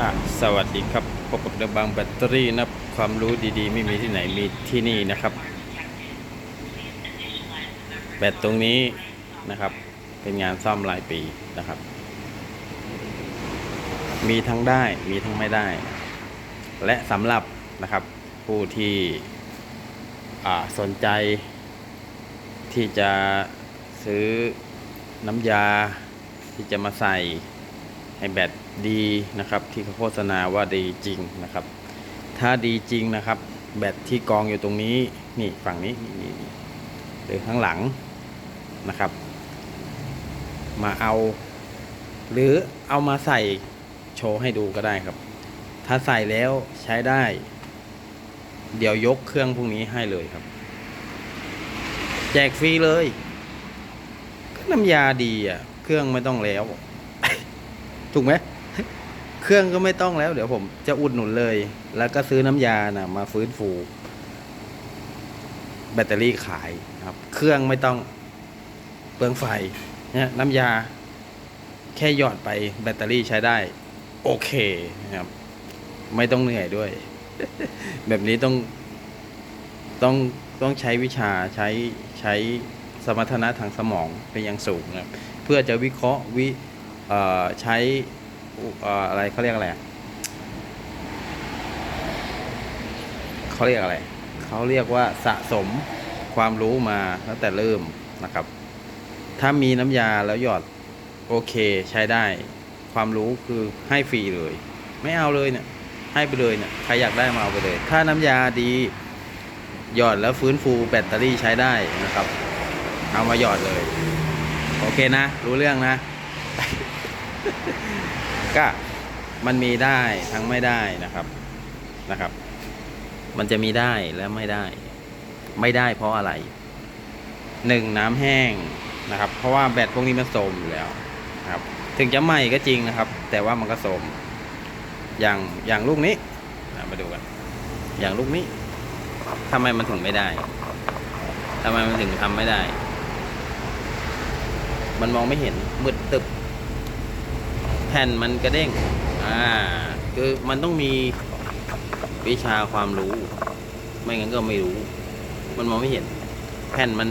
อะสวัสดีครับพบกับเดอะบางแบตเตอรี่นะความรู้ดีๆ ไม่มีที่ไหนมีที่นี่นะครับ แบตตรงนี้นะครับ เป็นงานซ่อมรายปีนะครับ มีทั้งได้มีทั้งไม่ได้ และสำหรับนะครับผู้ที่สนใจ ที่จะซื้อน้ำยาที่จะมาใส่ ให้แบตดีนะครับที่เขาโฆษณาว่าดีจริงนะครับ ถ้าดีจริงนะครับ แบตที่กองอยู่ตรงนี้นี่ฝั่งนี้นี่นี่นี่หรือข้างหลังนะครับ มาเอา หรือเอามาใส่โชว์ให้ดูก็ได้ครับ ถ้าใส่แล้วใช้ได้ เดี๋ยวยกเครื่องพวกนี้ให้เลยครับ แจกฟรีเลยน้ำยาดีอะ เครื่องไม่ต้องแล้ว ถูกไหมเครื่องก็ไม่ต้องแล้ว เดี๋ยวผมจะอุดหนุนเลย แล้วก็ซื้อน้ำยานะมาฟื้นฟู แบตเตอรี่ขายครับ เครื่องไม่ต้องเปลืองไฟเนี่ยน้ำยา แค่หยอดไปแบตเตอรี่ใช้ได้ โอเคนะครับ ไม่ต้องเหนื่อยด้วย แบบนี้ต้องต้องต้องใช้วิชาใช้ใช้สมรรถนะทางสมองเป็นอย่างสูงนะครับเพื่อจะวิเคราะห์วิ ใช้อออะไรเขาเรียกอะไรเขาเรียกอะไรเขาเรียกว่าสะสมความรู้มาตั้งแต่เริ่มนะครับ ถ้ามีน้ำยาแล้วหยอดโอเคใช้ได้ความรู้คือให้ฟรีเลย ไม่เอาเลยเนี่ยให้ไปเลยเนี่ยใครอยากได้มาเอาไปเลย ถ้าน้ำยาดีหยอดแล้วฟื้นฟูแบตเตอรี่ใช้ได้นะครับ เอามาหยอดเลย โอเคนะ รู้เรื่องนะ ก็มันมีได้ทั้งไม่ได้นะครับนะครับ มันจะมีได้และไม่ได้ ไม่ได้เพราะอะไรหนึ่งน้ำแห้งนะครับ เพราะว่าแบตพวกนี้มันโทมอยู่แล้วครับ ถึงจะใหม่ก็จริงนะครับ แต่ว่ามันก็โทมอย่างอย่างลูกนี้อะมาดูกัน อย่างลูกนี้ทำไมมันถึงไม่ได้ทำไมมันถึงทำไม่ได้ มันมองไม่เห็นมืดตึบ แผ่นมันกระเด้ง อ่า คือมันต้องมีวิชาความรู้ ไม่งั้นก็ไม่รู้ มันมองไม่เห็น แผ่นมัน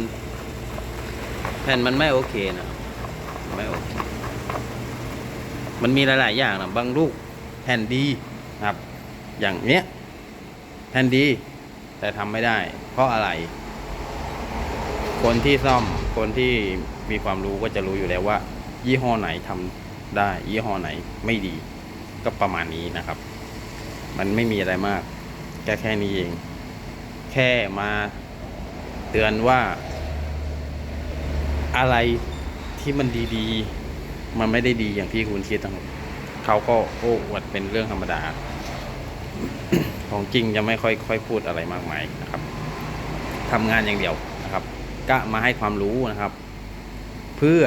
แผ่นมันไม่โอเคนะ ไม่โอเค มันมีหลาย ๆ อย่างนะ บางลูกแผ่นดีครับ อย่างเนี้ยแผ่นดี แต่ทำไม่ได้ เพราะอะไร คนที่ซ่อม คนที่มีความรู้ก็จะรู้อยู่แล้วว่า ยี่ห้อไหนทำ ได้ยี่ห้อไหนไม่ดี ก็ประมาณนี้นะครับ มันไม่มีอะไรมาก แค่แค่นี้เอง แค่มาเตือนว่า อะไรที่มันดีๆ มันไม่ได้ดีอย่างที่คุณคิดทั้งหมดเขาก็โอ้อวดเป็นเรื่องธรรมดา ของจริงจะไม่ค่อยค่อยพูดอะไรมากมายนะครับทำงานอย่างเดียวนะครับ ก็มาให้ความรู้นะครับ เพื่อ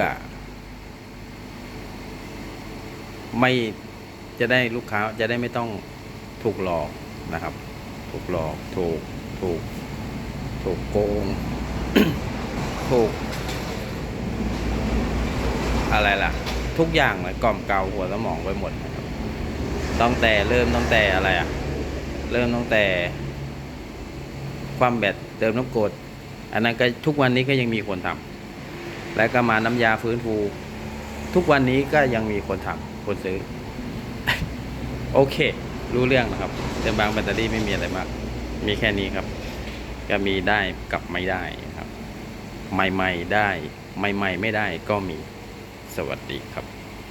ไม่จะได้ลูกค้าจะได้ไม่ต้องถูกหลอกนะครับ ถูกหลอกถูกถูกถูกโกงถูก อะไรล่ะ ทุกอย่างเลยกล่อมเกลาหัวสมองไปหมดนะครับตั้งแต่เริ่มตั้งแต่อะไรอะเริ่มตั้งแต่ ความแบตเติมน้ำกรดอันนั้นก็ทุกวันนี้ก็ยังมีคนทำแล้วก็มาน้ำยาฟื้นฟู ทุกวันนี้ก็ยังมีคนทำคนซื้อ โอเค รู้เรื่องนะครับแต่บางแบตเตอรี่ไม่มีอะไรมาก มีแค่นี้ครับ ก็มีได้กับไม่ได้ครับ ใหม่ ๆ ได้ ใหม่ ๆ ไม่ได้ก็มีสวัสดีครับ